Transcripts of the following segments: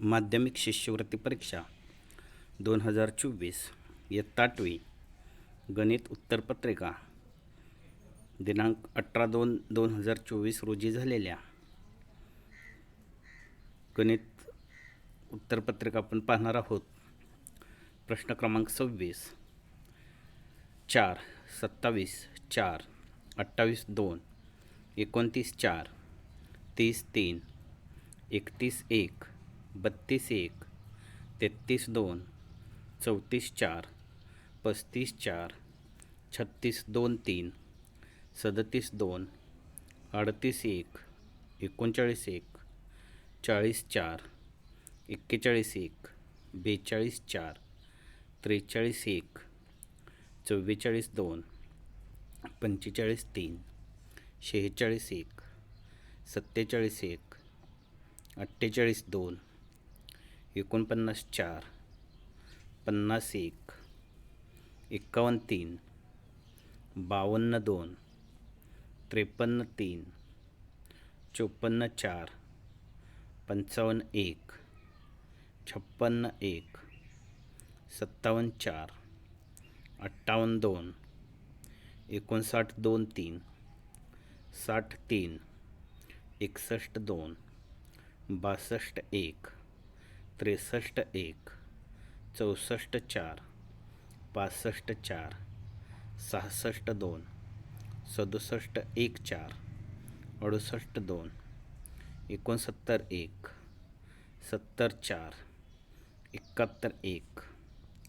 माध्यमिक शिष्यवृत्ती परीक्षा दोन हजार चोवीस. इयत्ता आठवी गणित उत्तरपत्रिका. दिनांक अठरा दोन दोन हजार चोवीस रोजी झालेल्या. गणित उत्तरपत्रिका आपण पाहणार आहोत. प्रश्न क्रमांक सव्वीस. चार सत्तावीस चार अठ्ठावीस दोन एकोणतीस चार तीस तीन एकतीस एक. बत्तीस एक, तेहतीस दोन, चौतीस चार, पस्तीस चार, छत्तीस दोन तीन, सदतीस दोन, अडतीस एक, एकोणचाळीस एक, चाळीस चार, एक्केचाळीस एक, बेचाळीस चार, त्रेचाळीस एक, चव्वेचाळीस दोन, पंचेचाळीस तीन, शेहेचाळीस एक, सत्तेचाळीस एक, अठ्ठेचाळीस दोन एकोणपन्नास चार पन्नास एक एक्कावन्न तीन बावन्न दोन त्रेपन्न तीन चोपन्न चार पंचावन्न एक छप्पन्न एक सत्तावन्न चार अठ्ठावन्न दोन एकोणसाठ दोन तीन साठ तीन एकसष्ट दोन बासष्ट एक. त्रेसष्ट एक चौसष्ट चार पासष्ट चार सहासष्ट दोन सदुसष्ट एक चार अडुसष्ट दोन एकोणसत्तर एक सत्तर चार एकाहत्तर एक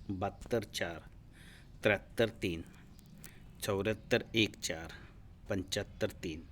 बहात्तर चार त्र्याहत्तर तीन चौऱ्याहत्तर एक चार पंच्याहत्तर तीन.